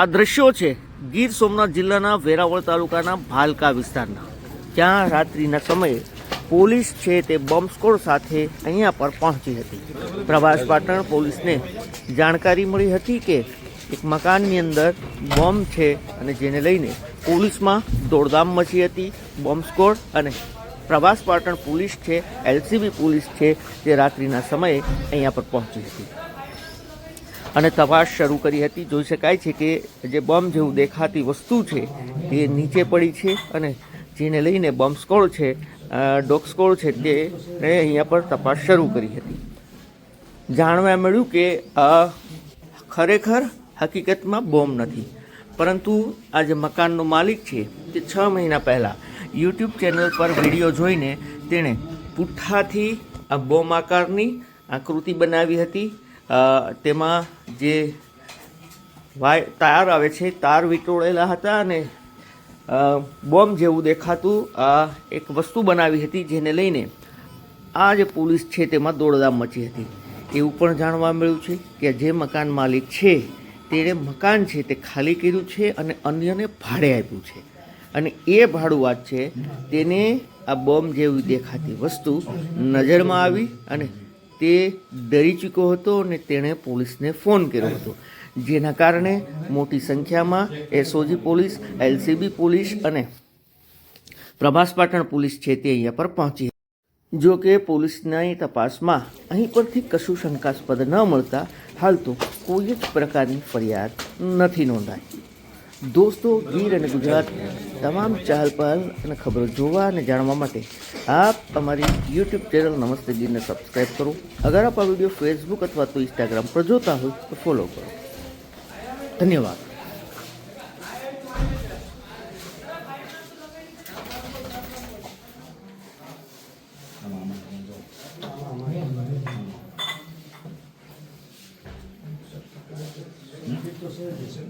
આ દ્રશ્યો છે ગીર સોમનાથ જિલ્લાના વેરાવળ તાલુકાના ભાલકા વિસ્તારના. ત્યાં રાત્રિના સમયે પોલીસ છે તે બોમ્બ સ્કોડ સાથે અહીંયા પર પહોંચી હતી. પ્રભાસ પાટણ પોલીસને જાણકારી મળી હતી કે એક મકાનની અંદર બોમ્બ છે અને જેને લઈને પોલીસમાં દોડધામ મચી હતી, બોમ્બ સ્કોડ અને પ્રભાસ પાટણ પોલીસ છે, એલસીબી પોલીસ છે જે રાત્રિના સમયે અહીંયા પર પહોંચી હતી. અને તપાસ શરૂ કરી હતી. જોઈ શકાય છે કે જે બોમ્બ જેવું દેખાતી વસ્તુ છે એ નીચે પડી છે અને જેને લઈને બોમ્બ સ્કોડ છે ડોગ સ્કોડ છે તે અહીંયા પર તપાસ શરૂ કરી હતી. જાણવા મળ્યું કે ખરેખર હકીકતમાં બોમ્બ નથી. પરંતુ આ જે મકાનનો માલિક છે તે છ મહિના પહેલાં યુટ્યુબ ચેનલ પર વીડિયો જોઈને તેણે પુઠ્ઠાથી આ બોમ્બ આકારની આકૃતિ બનાવી હતી. તેમાં જે વાય, તાર આવે છે, તાર વીંટોળેલા હતા અને બોમ્બ જેવું દેખાતું એક વસ્તુ બનાવી હતી જેને લઈને આ જે પોલીસ છે તેમાં દોડધામ મચી હતી. એવું પણ જાણવા મળ્યું છે કે જે મકાન માલિક છે, તેણે મકાન છે તે ખાલી કર્યું છે અને અન્યને ભાડે આપ્યું છે. અને એ ભાડું વાત છે, તેને આ બોમ્બ જેવી દેખાતી વસ્તુ નજરમાં આવી અને તે ડરી ચૂક્યો હતો અને તેણે પોલીસને ફોન કર્યો હતો. જેના કારણે મોટી સંખ્યામાં એસઓજી પોલીસ, એલસીબી પોલીસ અને પ્રભાસ પાટણ પોલીસ છે તે અહીંયા પર પહોંચી જો કે પોલીસની તપાસમાં અહીં પરથી કશું શંકાસ્પદ ન મળતા હાલ તો કોઈ જ પ્રકારની ફરિયાદ નથી નોંધાઈ. દોસ્તો, ગીર અને ગુજરાત તમામ ચહલ પહલ અને ખબરો જોવા અને જાણવા માટે આપ અમારી યુટ્યુબ ચેનલ નમસ્તે ગીરને સબસ્ક્રાઈબ કરો. અગર આપ આ વીડિયો ફેસબુક અથવા તો ઇન્સ્ટાગ્રામ પર જોતા હોય તો ફોલો કરો. ધન્યવાદ. 你给他说一声。